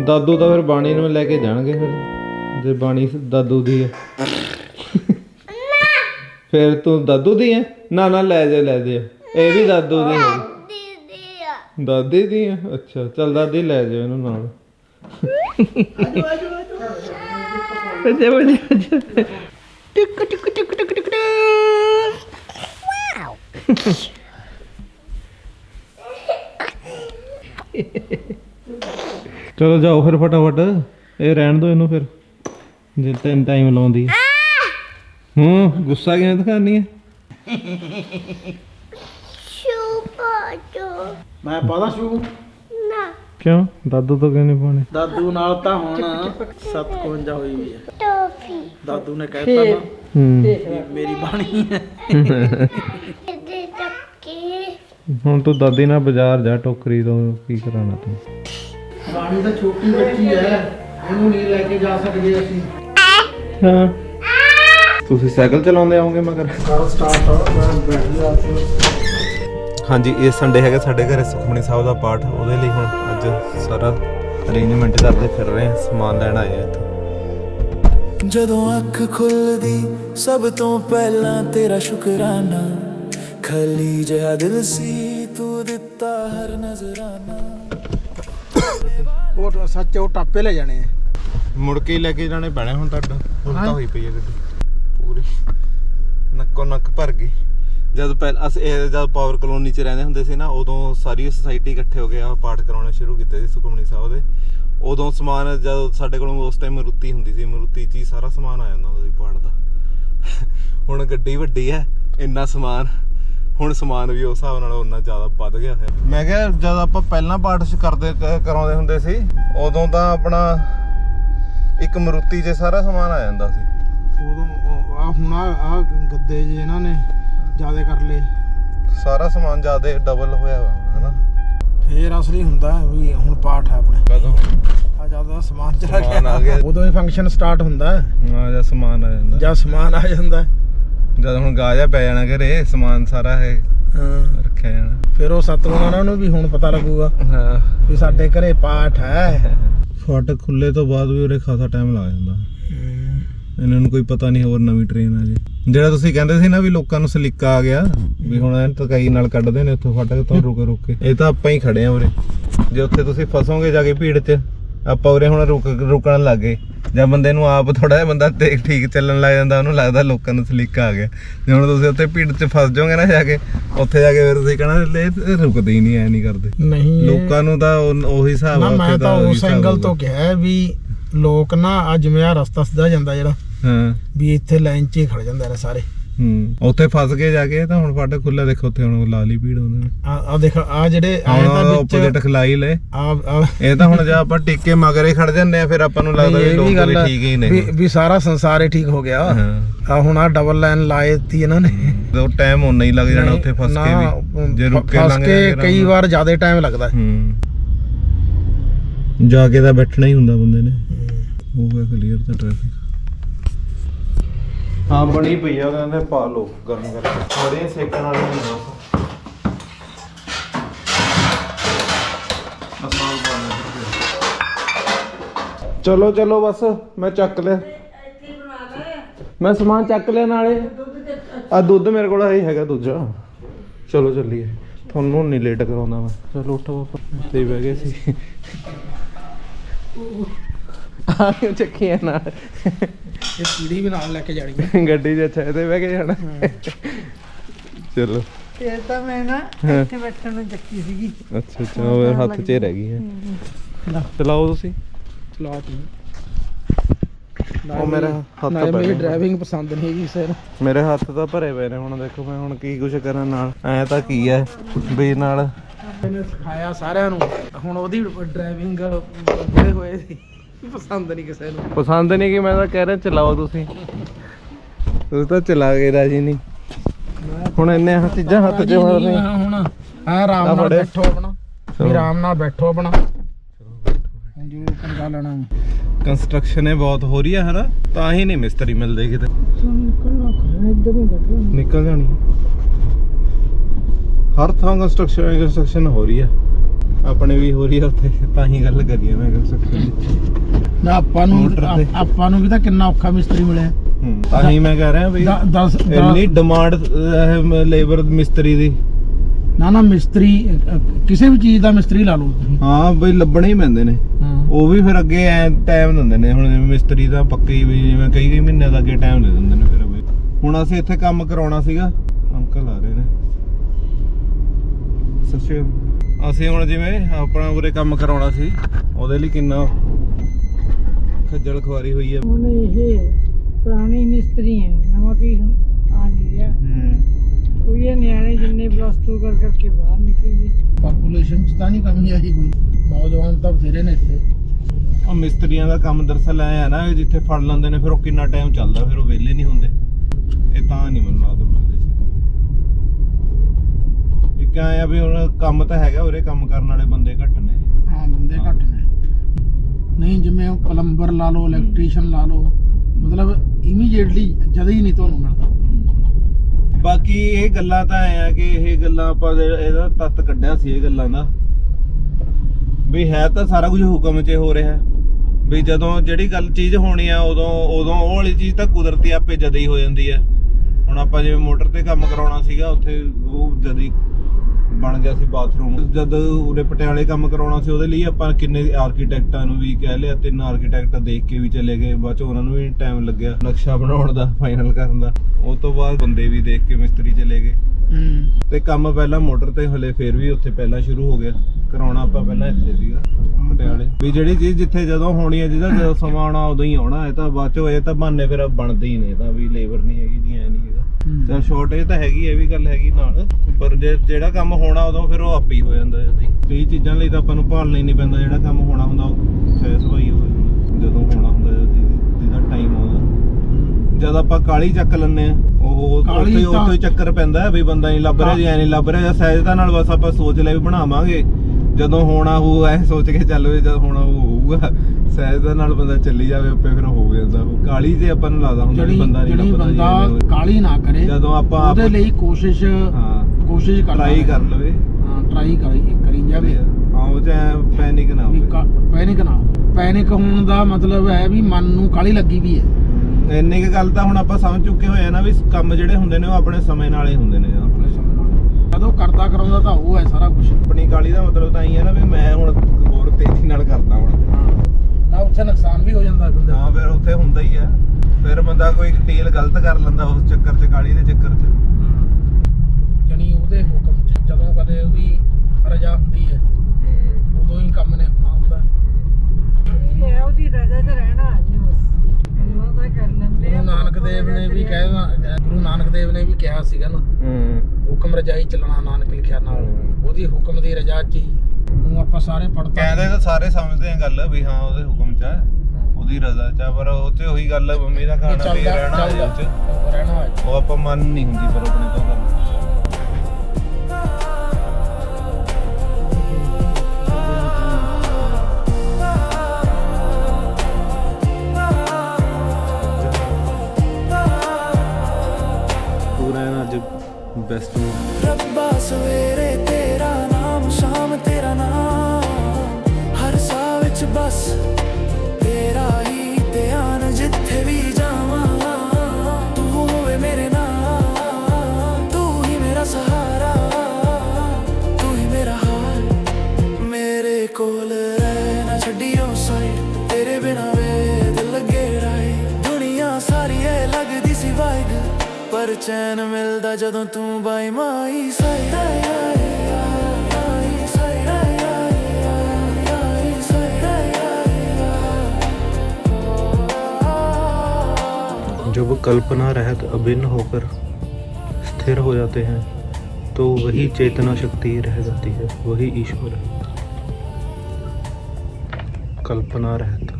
ਦਾਦੂ ਤਾਂ ਫਿਰ ਬਾਣੀ ਨੂੰ ਲੈ ਕੇ ਜਾਣਗੇ ਫਿਰ। ਜੇ ਬਾਣੀ ਦਾਦੂ ਦੀ ਹੈ। ਫਿਰ ਤੂੰ ਦਾਦੂ ਦੀ ਹੈ? ਨਾ ਨਾ ਲੈ ਜਾ ਲੈ ਜਾ। ਇਹ ਵੀ ਦਾਦੂ ਦੀ ਹੈ। ਦੀਦੀ ਆ ਦਾਦੀ ਦੀ ਹੈ? ਅੱਛਾ ਚੱਲ ਦਾਦੀ ਲੈ ਜਾ ਇਹਨੂੰ ਨਾਲ। ਬੱਜੇ ਬੱਜੇ ਬੱਜੇ ਟਿਕ ਟਿਕ ਟਿਕ ਟਿਕ ਟਿਕ। ਚਲੋ ਜਾਓ ਫਿਰ ਫਟਾਫਟ। ਇਹ ਰਹਿਣ ਦਿਓ ਇਹਨੂੰ ਫਿਰ। ਜੇ ਤੈਨੂੰ ਟਾਈਮ ਲਾਉਂਦੀ ਹੈ ਹੂੰ ਗੁੱਸਾ ਕਿਵੇਂ ਦਿਖਾਣੀ ਹੈ ਸ਼ੂ ਪਾਟੋ ਮੈਂ ਪਾਦਾ ਸ਼ੂ? ਨਾ। ਕਿਉਂ? ਦਾਦੂ ਤੋਂ ਕਿਉਂ ਨਹੀਂ ਪਾਉਣੇ? ਦਾਦੂ ਨਾਲ ਤਾਂ ਹੁਣ 57 ਹੋਈ ਵੀ ਹੈ ਟੋਫੀ। ਦਾਦੂ ਨੇ ਕਹਿਤਾ ਨਾ ਹੂੰ। ਵੀ ਮੇਰੀ ਬਾਣੀ ਹੈ। ਇਹਦੇ ਟੱਕੇ ਹੁਣ ਤੂੰ ਦਾਦੀ ਨਾਲ ਬਾਜ਼ਾਰ ਜਾ ਟੋਕਰੀ ਤੋਂ ਕੀ ਕਰਾਣਾ ਤੂੰ? ਬਾਣੀ ਤਾਂ ਛੋਟੀ ਬੱਚੀ ਹੈ ਇਹਨੂੰ ਨਹੀਂ ਲੈ ਕੇ ਜਾ ਸਕਦੇ ਅਸੀਂ। ਹਾਂ। ਤੁਸੀਂ ਸਾਈਕਲ ਚਲਾਉਂਦੇ ਆਉਂਗੇ ਮਗਰ? ਕਰ ਸਟਾਰਟ ਮੈਂ ਬੈਠ ਜਾ ਹਾਂਜੀ ਇਹ ਸੰਡੇ ਹੈਗਾ ਸਾਡੇ ਘਰੇ ਸੁਖਮਨੀ ਸਾਹਿਬ ਦਾ ਪਾਠ ਉਹਦੇ ਲਈ ਹੁਣ ਅੱਜ ਸਾਰਾ ਅਰੇਂਜਮੈਂਟ ਕਰਦੇ ਫਿਰ ਰਹੇ ਹਾਂ ਸਮਾਨ ਲੈਣ ਆਏ ਆ ਇੱਥੇ। ਜਦੋਂ ਅੱਖ ਖੁੱਲਦੀ ਸਭ ਤੋਂ ਪਹਿਲਾਂ ਤੇਰਾ ਸ਼ੁਕਰਾਨਾ। ਖਲੀ ਜਿਹਾ ਦਿਲ ਸੀ ਤੂੰ ਦਿੱਤਾ ਹਰ ਨਜ਼ਰਾਨਾ। ਉਹ ਸੱਚ ਉਹ ਟਾਪੇ ਲੈ ਜਾਣੇ ਆ। ਮੁੜ ਕੇ ਹੀ ਲੈ ਕੇ ਜਾਣੇ ਪੈਣੇ ਹੁਣ ਤੁਹਾਡਾ। ਹੁਣ ਤਾਂ ਹੋਈ ਪਈ ਹੈ ਗੱਡੀ। ਪੂਰੀ। ਨੱਕੋ ਨੱਕ ਭਰ ਗਈ। ਜਦ ਪਹਿਲ ਅਸੀਂ ਇਹ ਜਦ ਪਾਵਰ ਕਲੋਨੀ ਚ ਰਹਿੰਦੇ ਹੁੰਦੇ ਸੀ ਨਾ ਉਦੋਂ ਸਾਰੀ ਸੁਸਾਇਟੀ ਇਕੱਠੇ ਹੋ ਕੇ ਆ ਪਾਠ ਕਰਾਉਣੇ ਸ਼ੁਰੂ ਕੀਤੇ ਸੀ ਸੁਖਮਨੀ ਸਾਹਿਬ ਦੇ। ਉਦੋਂ ਸਮਾਨ ਜਦ ਸਾਡੇ ਕੋਲ ਉਸ ਟਾਈਮ ਮਰੂਤੀ ਹੁੰਦੀ ਸੀ ਮਰੂਤੀ ਚ ਹੀ ਸਾਰਾ ਸਮਾਨ ਆ ਜਾਂਦਾ ਹੁੰਦਾ ਸੀ ਪਾਠ ਦਾ। ਹੁਣ ਗੱਡੀ ਵੱਡੀ ਹੈ ਇੰਨਾ ਸਮਾਨ। ਹੁਣ ਸਮਾਨ ਵੀ ਉਸ ਹਿਸਾਬ ਨਾਲ ਉਹਨਾਂ ਜ਼ਿਆਦਾ ਵੱਧ ਗਿਆ ਹੈ ਮੈਂ ਕਿਹਾ ਜਦ ਆਪਾਂ ਪਹਿਲਾਂ ਪਾਠ ਸ਼ ਕਰਦੇ ਕਰਾਉਂਦੇ ਹੁੰਦੇ ਸੀ ਉਦੋਂ ਤਾਂ ਆਪਣਾ ਇੱਕ ਮਰੂਤੀ 'ਚ ਸਾਰਾ ਸਮਾਨ ਆ ਜਾਂਦਾ ਸੀ। ਉਦੋਂ ਆ ਹੁਣ ਆ ਆ ਗੱਦੇ ਜੇ ਇਹਨਾਂ ਨੇ ਜਿਆਦੇ ਕਰ ਲਏ। ਸਾਰਾ ਸਮਾਨ ਜ਼ਿਆਦਾ ਡਬਲ ਹੋਇਆ ਵਾ ਹਨਾ? ਫੇਰ ਅਸਲੀ ਹੁੰਦਾ ਵੀ ਹੁਣ ਪਾਠ ਹੈ ਆਪਣੇ। ਕਦੋਂ? ਆ ਜ਼ਿਆਦਾ ਸਮਾਨ ਚਲਾ ਸਮਾਨ ਆ ਗਿਆ। ਉਦੋਂ ਹੀ ਫੰਕਸ਼ਨ ਸਟਾਰਟ ਹੁੰਦਾ ਹੈ, ਜਾ ਸਮਾਨ ਆ ਜਾਂਦਾ। ਜਦ ਸਮਾਨ ਆ ਜਾਂਦਾ ਹੈ। ਜਦ ਹੁਣ ਗਾਜਾ ਪੈ ਜਾਣਾ ਘਰੇ ਸਮਾਨ ਸਾਰਾ ਹੈ ਹਾਂ। ਰੱਖਿਆ ਜਾਣਾ। ਫਿਰ ਉਹ ਸਤਿਗੁਰਾਂ ਨੂੰ ਵੀ ਹੁਣ ਪਤਾ ਲੱਗੂਗਾ ਹਾਂ। ਵੀ ਸਾਡੇ ਘਰੇ ਪਾਠ ਹੈ। ਫਾਟਕ ਖੁੱਲੇ ਤੋਂ ਬਾਅਦ ਵੀ ਉਰੇ ਖਾਸਾ ਟਾਈਮ ਲੱਗ ਜਾਂਦਾ। ਇਹਨਾਂ ਨੂੰ ਕੋਈ ਪਤਾ ਨਹੀਂ ਹੋਰ ਨਵੀਂ ਟ੍ਰੇਨ ਆ ਜੀ। ਜਿਹੜਾ ਤੁਸੀਂ ਕਹਿੰਦੇ ਸੀ ਨਾ ਵੀ ਲੋਕਾਂ ਨੂੰ ਸਲੀਕਾ ਆ ਗਿਆ ਵੀ ਹੁਣ ਐਨ ਤਕਾਈ ਨਾਲ ਕੱਢਦੇ ਨੇ ਉੱਥੋਂ ਫਾਟਕ ਤੋਂ ਰੁਕ ਰੁਕ ਕੇ। ਇਹ ਤਾਂ ਆਪਾਂ ਹੀ ਖੜੇ ਆ ਉਰੇ। ਜੇ ਉੱਥੇ ਤੁਸੀਂ ਫਸੋਗੇ ਜਾ ਕੇ ਭੀੜ 'ਚ ਆਪਾਂ ਉਰੇ ਹੁਣ ਰੁਕ ਰੁਕਣ ਲੱਗੇ। ਜਾਂ ਬੰਦੇ ਨੂੰ ਆਪ ਥੋੜਾ ਜਿਹਾ ਬੰਦਾ ਤੇ ਠੀਕ ਚੱਲਣ ਲੱਗ ਜਾਂਦਾ ਉਹਨੂੰ ਲੱਗਦਾ ਲੋਕਾਂ ਨੂੰ ਸਲੀਕਾ ਆ ਗਿਆ। ਜੇ ਹੁਣ ਤੁਸੀਂ ਉੱਥੇ ਭੀੜ 'ਚ ਫਸ ਜਾਓਗੇ ਨਾ ਜਾ ਕੇ ਉੱਥੇ ਜਾ ਕੇ ਫਿਰ ਤੁਸੀਂ ਕਹਣਾ ਲੈ ਇਹ ਰੁਕਦੇ ਹੀ ਨਹੀਂ ਐ ਨਹੀਂ ਕਰਦੇ। ਨਹੀਂ। ਲੋਕਾਂ ਨੂੰ ਤਾਂ ਉਹ- ਹਿਸਾਬ ਆ ਮੈਂ ਤਾਂ ਉਸ ਐਂਗਲ। ਤੋਂ ਕਿਹਾ ਵੀ ਲੋਕ ਨਾ ਆ ਜਿਵੇਂ ਆ ਰਸਤਾ ਸਿੱਧਾ ਜਾਂਦਾ ਜਿਹੜਾ ਹਾਂ। ਵੀ ਇੱਥੇ ਲਾਈਨ 'ਚ ਹੀ ਖੜ ਜਾਂਦੇ ਨੇ ਸਾਰੇ। ਹੂੰ। ਉੱਥੇ ਫਸ ਕੇ ਜਾ ਕੇ ਤਾਂ ਹੁਣ ਫਾਟਕ ਖੁੱਲਾ ਦੇਖੋ ਉੱਥੇ ਹੁਣ ਲਾ ਲਈ ਭੀੜ ਉਹਨਾਂ ਨੇ। ਆ ਆ ਦੇਖ ਆ ਜਿਹੜੇ ਆਏ ਤਾਂ ਵਿੱਚ ਆਪੋਜ਼ਿਟ ਖਲਾਈ ਲੈ ਆ ਆ ਇਹ ਤਾਂ ਹੁਣ ਜੇ ਆਪਾਂ ਟਿੱਕੇ ਮਗਰੇ ਖੜ ਜੰਨੇ ਆ ਫਿਰ ਆਪਾਂ ਨੂੰ ਲੱਗਦਾ ਵੀ ਇਹ ਲੋਕ ਵੀ ਗੱਲ ਵੀ ਹੈ ਠੀਕ ਹੀ ਨੇ। ਵੀ ਸਾਰਾ ਸੰਸਾਰ ਹੀ ਠੀਕ ਹੋ ਗਿਆ। ਆ ਹੁਣ ਆ ਡਬਲ ਲਾਈਨ ਲਾਏਤੀ ਇਹਨਾਂ ਨੇ। ਉਹ ਟਾਈਮ ਉਨਾ ਹੀ ਲੱਗ ਜਾਣਾ ਉੱਥੇ ਫਸ ਕੇ ਵੀ। ਜੇ ਰੁਕ ਕੇ ਫਸ ਲੰਘ ਕੇ ਜਾਗੇ ਕਈ ਵਾਰ ਜ਼ਿਆਦਾ ਟਾਈਮ ਲੱਗਦਾ। ਹੈ। ਹੂੰ ਜਾ ਕੇ ਤਾਂ ਬੈਠਣਾ ਹੀ ਹੁੰਦਾ ਬੰਦੇ ਨੇ। ਹੋ। ਗਿਆ ਕਲੀਅਰ ਤਾਂ ਟ੍ਰੈਫਿਕ ਹਾਂ ਬਣੀ ਪਈ ਆ ਕਹਿੰਦੇ ਪਾ ਲਓ ਗਰਮ ਕਰਕੇ। ਬੜੇ ਸੇਕਣ ਵਾਲੇ ਨਹੀਂ ਬਸ ਚਲੋ ਚਲੋ ਬਸ ਮੈਂ ਚੱਕ ਲਿਆ। ਮੈਂ ਸਮਾਨ ਚੱਕ ਲਿਆ ਨਾਲੇ। ਆ ਦੁੱਧ ਮੇਰੇ ਕੋਲ ਹੀ ਹੈਗਾ ਦੂਜਾ। ਚਲੋ ਚੱਲੀਏ। ਤੁਹਾਨੂੰ ਨਹੀਂ ਲੇਟ ਕਰਾਉਂਦਾ ਮੈਂ। ਚਲੋ ਉੱਠੋ ਆਪਾਂ ਤੇ ਬਹਿ ਗਏ ਸੀ। ਆ ਕਿਉਂ ਚੱਕੀਆਂ ਨਾਲ? ਇਹ ਪੀੜੀ ਵੀ ਨਾਲ ਲੈ ਕੇ ਜਾਣੀ ਹੈ। ਗੱਡੀ 'ਚ ਅੱਛਾ ਇਹਦੇ ਬਹਿ ਕੇ ਜਾਣਾ। ਚਲੋ। ਇਹ ਤਾਂ ਮੈਂ ਨਾ ਇੱਥੇ ਬੈਠਣ ਨੂੰ ਚੱਕੀ ਸੀਗੀ। ਅੱਛਾ ਅੱਛਾ ਉਹ ਹੱਥ 'ਚ ਰਹਿ ਗਈ ਹੈ। ਚਲਾਓ ਤੁਸੀਂ। ਚਲਾ ਤੂੰ ਉਹ ਮੇਰਾ ਹੱਥ ਪੈ ਮੇਰੀ। ਡਰਾਈਵਿੰਗ ਪਸੰਦ ਨਹੀਂ ਹੈਗੀ ਸਰ ਮੇਰੇ ਹੱਥ ਤਾਂ ਭਰੇ ਪਏ ਨੇ ਹੁਣ ਦੇਖੋ ਮੈਂ ਹੁਣ ਕੀ ਕੁਛ ਕਰਾਂ ਨਾਲ। ਐ ਤਾਂ ਕੀ ਹੈ ਵੀ ਨਾਲ। ਇਹਨੇ ਸਿਖਾਇਆ ਸਾਰਿਆਂ ਨੂੰ। ਹੁਣ ਉਹਦੀ ਡਰਾਈਵਿੰਗ ਬੁਰੇ ਹੋਏ ਸੀ। ਪਸੰਦ ਨਹੀਂ ਕਿਸੇ ਨੂੰ। ਪਸੰਦ ਨਹੀਂ ਕਿ ਮੈਂ ਤਾਂ ਕਹਿ ਰਿਹਾ ਚਲਾਓ ਤੁਸੀਂ। ਤੁਸੀਂ ਤਾਂ ਚਲਾ ਕੇ ਰਾਜੀ ਨਹੀਂ। ਹੁਣ ਇੰਨੇ ਆਹ ਚੀਜ਼ਾਂ ਹੱਥ 'ਚ ਮਾਰਨੇ ਹਾਂ ਹੁਣ ਆ ਆਰਾਮ ਨਾਲ। ਬੈਠੋ ਆਪਣਾ। ਆਰਾਮ ਨਾਲ ਬੈਠੋ ਆਪਣਾ। ਜੋ ਪੰਗਾ ਲੈਣਾ ਕੰਸਟਰਕਸ਼ਨ ਇਹ ਬਹੁਤ ਹੋ ਰਹੀ ਹੈ ਹਨਾ ਤਾਂ ਹੀ ਨਹੀਂ ਮਿਸਤਰੀ ਮਿਲਦੇ ਕਿਤੇ। ਨਿਕਲ ਜਾਣੀ। ਹਰ ਥਾਂ ਕੰਸਟਰਕਸ਼ਨ ਕੰਸਟਰਕਸ਼ਨ ਹੋ ਰਹੀ ਹੈ ਆਪਣੇ ਵੀ ਹੋ ਰਹੀ ਆ ਉੱਥੇ ਤਾਂ ਹੀ ਗੱਲ ਕਰੀਏ ਮੈਂ ਕੰਸਟਰਕਸ਼ਨ ਦੀ ਨਾ ਆਪਾਂ ਨੂੰ ਮੋਟਰ ਤੇ। ਆਪ- ਨੂੰ ਵੀ ਤਾਂ ਕਿੰਨਾ ਔਖਾ ਮਿਸਤਰੀ ਮਿਲਿਆ। ਹੂੰ, ਤਾਂ ਹੀ ਮੈਂ ਕਹਿ ਰਿਹਾ ਵੀ 10 ਇੰਨੀ ਡਿਮਾਂਡ ਲੇਬਰ ਮਿਸਤਰੀ ਦੀ। ਨਾ ਨਾ ਮਿਸਤਰੀ ਅ, ਅ, ਕਿਸੇ ਵੀ ਚੀਜ਼ ਦਾ ਮਿਸਤਰੀ ਲਾ ਲਓ ਤੁਸੀਂ। ਹਾਂ ਬਈ ਲੱਭਣੇ ਹੀ ਪੈਂਦੇ ਨੇ। ਉਹ ਵੀ ਫਿਰ ਅੱਗੇ ਐ ਟਾਈਮ ਦਿੰਦੇ ਨੇ। ਹੁਣ ਜਿਵੇਂ ਮਿਸਤਰੀ ਦਾ ਪੱਕੇ ਵੀ ਜਿਵੇਂ ਕਈ ਕਈ ਮਹੀਨੇ ਦਾ ਅੱਗੇ ਟਾਈਮ ਦੇ ਦਿੰਦੇ ਨੇ ਫਿਰ ਬਈ ਹੁਣ ਅਸੀਂ ਇੱਥੇ ਕੰਮ ਕਰਾਉਣਾ ਸੀਗਾ। ਅੰਕਲ ਆ ਰਹੇ ਨੇ। ਸੱਚੇ ਅਸੀਂ ਹੁਣ ਜਿਵੇਂ ਆਪਣਾ ਉਰੇ ਕੰਮ ਕਰਾਉਣਾ ਸੀ ਉਹਦੇ ਲਈ ਕਿੰਨਾ ਖੱਜਲ ਖੁਆਰੀ ਹੋਈ ਹੈ। ਹੁਣ ਇਹ ਪੁਰਾਣੇ ਮਿਸਤਰੀ ਹੈ ਨਵਾਂ ਹੁਣ ਆ ਨਹੀਂ ਰਿਹਾ। ਕੋਈ ਇਹ ਨਿਆਣੇ ਜਿੰਨੇ ਪਲੱਸ 2 ਕਰ ਕਰਕੇ ਬਾਹਰ ਨਿਕਲ ਗਏ। ਪਾਪੂਲੇਸ਼ਨ ਚ ਤਾਂ ਨਹੀਂ ਕਮੀ ਆਈ ਕੋਈ। ਨੌਜਵਾਨ ਤਾਂ ਬਥੇਰੇ ਨੇ ਇੱਥੇ। ਆ ਮਿਸਤਰੀਆਂ ਦਾ ਕੰਮ ਦਰਸਲ ਐ ਆ ਨਾ ਜਿੱਥੇ ਫੜ ਲੈਂਦੇ ਨੇ ਫਿਰ ਉਹ ਕਿੰਨਾ ਟਾਈਮ ਚੱਲਦਾ ਫਿਰ ਉਹ ਵਿਹਲੇ ਨਹੀਂ ਹੁੰਦੇ। ਇਹ ਤਾਂ ਨਹੀਂ ਮੈਨੂੰ ਲੱਗਦਾ। ਮਿਲਦੇ ਸੀ ਇੱਕ ਐ ਆ ਵੀ ਹੁਣ ਕੰਮ ਤਾਂ ਹੈਗਾ ਉਰੇ ਕੰਮ ਕਰਨ ਵਾਲੇ ਬੰਦੇ ਘੱਟ ਨੇ। ਹਾਂ ਬੰਦੇ ਘੱਟ ਨੇ। ਨਹੀਂ ਜਿਵੇਂ ਪਲੰਬਰ ਲਾ ਲਓ ਇਲੈਕਟ੍ਰੀਸ਼ੀਅਨ ਲਾ ਲਓ ਮਤਲਬ ਇਮੀਡੀਏਟਲੀ ਜਦ ਹੀ ਨਹੀਂ ਤੁਹਾਨੂੰ ਮਿਲਦਾ। ਬਾਕੀ ਇਹ ਗੱਲਾਂ ਤਾਂ ਐ ਆ ਕਿ ਇਹ ਗੱਲਾਂ ਆਪਾਂ ਇਹਦਾ ਤੱਤ ਕੱਢਿਆ ਸੀ ਇਹ ਗੱਲਾਂ ਦਾ। ਵੀ ਹੈ ਤਾਂ ਸਾਰਾ ਕੁਝ ਹੁਕਮ 'ਚ ਹੋ ਰਿਹਾ। ਵੀ ਜਦੋਂ ਜਿਹੜੀ ਗੱਲ ਚੀਜ਼ ਹੋਣੀ ਆ ਉਦੋਂ ਉਦੋਂ ਉਹ ਵਾਲੀ ਚੀਜ਼ ਤਾਂ ਕੁਦਰਤੀ ਆਪੇ ਜਦ ਹੀ ਹੋ ਜਾਂਦੀ ਆ। ਹੁਣ ਆਪਾਂ ਜਿਵੇਂ ਮੋਟਰ ਤੇ ਕੰਮ ਕਰਾਉਣਾ ਸੀਗਾ ਉੱਥੇ ਉਹ ਜਦ ਹੀ ਬਣ ਗਿਆ ਸੀ ਬਾਥਰੂਮ ਜਦ ਉਰੇ ਪਟਿਆਲੇ ਕੰਮ ਕਰਾਉਣਾ ਸੀ ਉਹਦੇ ਲਈ ਆਪਾਂ ਕਿੰਨੇ ਆਰਕੀਟੈਕਟਾਂ ਨੂੰ ਵੀ ਕਹਿ ਲਿਆ ਤਿੰਨ ਆਰਕੀਟੈਕਟ ਦੇਖ ਕੇ ਵੀ ਚਲੇ ਗਏ। ਬਾਅਦ ਚ ਉਹਨਾਂ ਨੂੰ ਵੀ ਟਾਈਮ ਲੱਗਿਆ ਨਕਸ਼ਾ ਬਣਾਉਣ ਦਾ ਫਾਈਨਲ ਕਰਨ ਦਾ। ਉਹ ਤੋਂ ਬਾਅਦ ਬੰਦੇ ਵੀ ਦੇਖ ਕੇ ਮਿਸਤਰੀ ਚਲੇ ਗਏ। ਹੂੰ। ਤੇ ਕੰਮ ਪਹਿਲਾਂ ਮੋਟਰ ਤੇ ਹਲੇ ਫੇਰ ਵੀ ਉੱਥੇ ਪਹਿਲਾਂ ਸ਼ੁਰੂ ਹੋ ਗਿਆ। ਕਰਾਉਣਾ ਆਪਾਂ ਪਹਿਲਾਂ ਇੱਥੇ ਸੀਗਾ ਪਟਿਆਲੇ। ਵੀ ਜਿਹੜੀ ਚੀਜ਼ ਜਿੱਥੇ ਜਦੋਂ ਹੋਣੀ ਹੈ ਜਿਹਦਾ ਜਦੋਂ ਸਮਾਂ ਆਉਣਾ ਉਦੋਂ ਹੀ ਆਉਣਾ। ਇਹ ਤਾਂ ਬਾਅਦ ਚੋਂ ਇਹ ਤਾਂ ਬਹਾਨੇ ਫਿਰ ਬਣਦੇ ਹੀ ਨੇ। ਤਾਂ ਵੀ ਲੇਬਰ ਨਹੀਂ ਹੈਗੀ ਜੀ ਐ ਨਹੀਂ ਚਲ ਸ਼ਾਰਟੇਜ ਤਾਂ ਹੈਗੀ ਇਹ ਵੀ ਗੱਲ ਹੈਗੀ ਨਾਲ। ਪਰ ਜੇ ਜਿਹੜਾ ਕੰਮ ਹੋਣਾ ਉਦੋਂ ਫਿਰ ਉਹ ਆਪੇ ਹੀ ਹੋ ਜਾਂਦਾ ਜਲਦੀ ਕਈ ਚੀਜ਼ਾਂ ਲਈ ਤਾਂ ਆਪਾਂ ਨੂੰ ਭਾਲਣਾ ਹੀ ਨਹੀਂ ਪੈਂਦਾ ਜਿਹੜਾ ਕੰਮ ਹੋਣਾ ਹੁੰਦਾ ਉਹ ਸਹਿ ਸੁਭਾਈ ਹੋ ਜਾਂਦਾ। ਜਦੋਂ ਹੋਣਾ ਹੁੰਦਾ ਜਦ ਜਿਹਦਾ ਟਾਈਮ ਆਉਂਦਾ ਜਦ ਆਪਾਂ ਕਾਲੀ ਚੱਕ ਲੈਂਦੇ ਆ ਉਹ ਉੱਥੇ ਚੱਕਰ ਪੈਂਦਾ ਵੀ ਬੰਦਾ ਨਹੀਂ ਲੱਭ ਰਿਹਾ ਜੀ ਐ ਨਹੀਂ ਲੱਭ ਰਿਹਾ ਜਾਂ ਸਹਿਜਤਾ ਨਾਲ ਬਸ ਆਪਾਂ ਸੋਚ ਲੈ ਵੀ ਬਣਾਵਾਂਗੇ। ਜਦੋਂ ਹੋਣਾ ਉਹ ਐ ਸੋਚ ਕੇ ਚੱਲ ਵੀ ਜਦ ਹੋਣਾ ਹੋਊਗਾ। ਸਹਿਜਤਾ ਨਾਲ ਬੰਦਾ ਚੱਲੀ ਜਾਵੇ ਆਪੇ ਫਿਰ ਹੋ ਜਾਂਦਾ ਉਹ ਕਾਲੀ ਜੇ ਆਪਾਂ ਨੂੰ ਲੱਗਦਾ ਹੁੰਦਾ ਵੀ ਜਿਹੜੀ ਬੰਦਾ ਨਹੀਂ ਜਿਹੜੀ ਲੱਭਦਾ ਜੀ ਬੰਦਾ ਕਾਲੀ ਨਾ ਕਰੇ ਜਦੋਂ ਆਪਾਂ ਆਪ- ਉਹਦੇ ਲਈ ਕੋਸ਼ਿਸ਼ ਹਾਂ। ਕੋਸ਼ਿਸ਼ ਕਰ ਟਰਾਈ ਕਰ ਲਵੇ। ਹਾਂ ਟਰਾਈ ਕਰੀ ਕਰੀ ਜਾਵੇ। ਹਾਂ ਉਹ ਚ ਪੈਨਿਕ ਨਾ ਵੀ ਹੋਵੇ ਪੈਨਿਕ ਨਾ ਪੈਨਿਕ ਹੋਣ ਦਾ ਮਤਲਬ ਹੈ ਵੀ ਮਨ ਨੂੰ ਕਾਲੀ ਲੱਗੀ ਵੀ ਹੈ। ਇੰਨੀ ਕੁ ਗੱਲ ਤਾਂ ਹੁਣ ਆਪਾਂ ਸਮਝ ਚੁੱਕੇ ਹੋਏ ਆ ਨਾ ਵੀ ਕੰਮ ਜਿਹੜੇ ਹੁੰਦੇ ਨੇ ਉਹ ਆਪਣੇ ਸਮੇਂ ਨਾਲ ਹੀ ਹੁੰਦੇ ਨੇ। ਆਪਣੇ ਸਮੇਂ ਨਾਲ। ਜਦੋਂ ਕਰਦਾ ਕਰਾਉਂਦਾ ਤਾਂ ਉਹ ਹੈ ਸਾਰਾ ਕੁਝ ਆਪਣੀ ਕਾਲੀ ਦਾ ਮਤਲਬ ਤਾਂ ਹੀ ਹੈ ਨਾ ਵੀ ਮੈਂ ਹੁਣ ਹੋਰ ਤੇਜ਼ੀ ਨਾਲ ਕਰਦਾ ਹੁਣ। ਨਾ ਉੱਥੇ ਨੁਕਸਾਨ ਵੀ ਹੋ ਜਾਂਦਾ ਬੰਦੇ ਦਾ। ਹਾਂ ਫਿਰ ਉੱਥੇ ਹੁੰਦਾ ਹੀ ਆ ਫਿਰ ਬੰਦਾ ਕੋਈ ਡੀਲ ਗਲਤ ਕਰ ਲੈਂਦਾ ਉਸ ਚੱਕਰ 'ਚ ਕਾਲੀ ਦੇ ਚੱਕਰ 'ਚ। ਜਣੀ ਉਹਦੇ ਹੁਕਮ ਚ ਜਦੋਂ ਕਦੇ ਉਹਦੀ ਰਜਾ ਹੁੰਦੀ ਹੈ ਉਦੋਂ ਹੀ ਕੰਮ ਨੇ ਹੋਣਾ ਹੁੰਦਾ ਇਹ ਹੈ ਉਹਦੀ ਰਜਾ 'ਚ ਰਹਿਣਾ ਹੈ ਜੀ ਬਸ। ਗੱਲਾਂ ਤਾਂ ਕਰ ਲੈਂਦੇ ਗੁਰੂ ਨਾਨਕ ਦੇਵ ਨੇ ਵੀ ਕਹਿਣਾ ਗੁਰੂ ਨਾਨਕ ਦੇਵ ਨੇ ਵੀ ਕਿਹਾ ਸੀਗਾ ਨਾ। ਹੂੰ। ਹੁਕਮ ਰਜਾਈ ਚੱਲਣਾ ਨਾਨਕ ਲਿਖਿਆ ਨਾਲ। ਉਹਦੀ ਹੁਕਮ ਦੀ ਰਜਾ ਚ ਹੀ ਉਹ ਆਪਾਂ ਸਾਰੇ ਪੜਤਾ ਕਹਿੰਦੇ ਤਾਂ ਸਾਰੇ ਸਮਝਦੇ ਆ ਗੱਲ ਵੀ ਹਾਂ ਉਹਦੇ ਹੁਕਮ 'ਚ ਹੈ ਉਹਦੀ ਰਜ਼ਾ 'ਚ ਆ, ਪਰ ਉਹ 'ਚ ਉਹੀ ਗੱਲ ਆ, ਮੰਮੀ ਦਾ ਖਾਣਾ ਵੀ ਚੱਲਦਾ ਰਹਿਣਾ ਉਹਦੇ 'ਚ ਚੱਲਦਾ ਰਹਿਣਾ ਹੈ। ਉਹ ਆਪਾਂ ਮੰਨ ਨਹੀਂ ਹੁੰਦੀ ਪਰ ਆਪਣੇ ਤੋਂ ਗੱਲ। ਬਸ ਤੇਰਾ ਹੀ ਧਿਆਨ ਜਿੱਥੇ ਵੀ ਜਾਵਾਂ, ਤੂੰ ਹੋਵੇ ਮੇਰੇ ਨਾਲ, ਤੂੰ ਹੀ ਮੇਰਾ ਸਹਾਰਾ, ਤੂੰ ਹੀ ਮੇਰਾ ਹਾਲ। ਮੇਰੇ ਕੋਲ ਰਹਿ ਨਾ ਛੱਡਿਓ ਸਾਈਡ ਤੇਰੇ ਬਿਨਾ ਵੇ ਦਿਲ ਲੱਗੇ ਰਾਏ। ਦੁਨੀਆ ਸਾਰੀ ਐ ਲੱਗਦੀ ਸੀ ਵਾਇਗ ਪਰ ਚੈਨ ਮਿਲਦਾ ਜਦੋਂ ਤੂੰ ਬਾਈ ਮਾਈ ਸਾਈ ਆਈ ਆਈ जब कल्पना रहत अभिन्न होकर स्थिर हो जाते हैं तो वही चेतना शक्ति रह जाती है वही ईश्वर है कल्पना रहत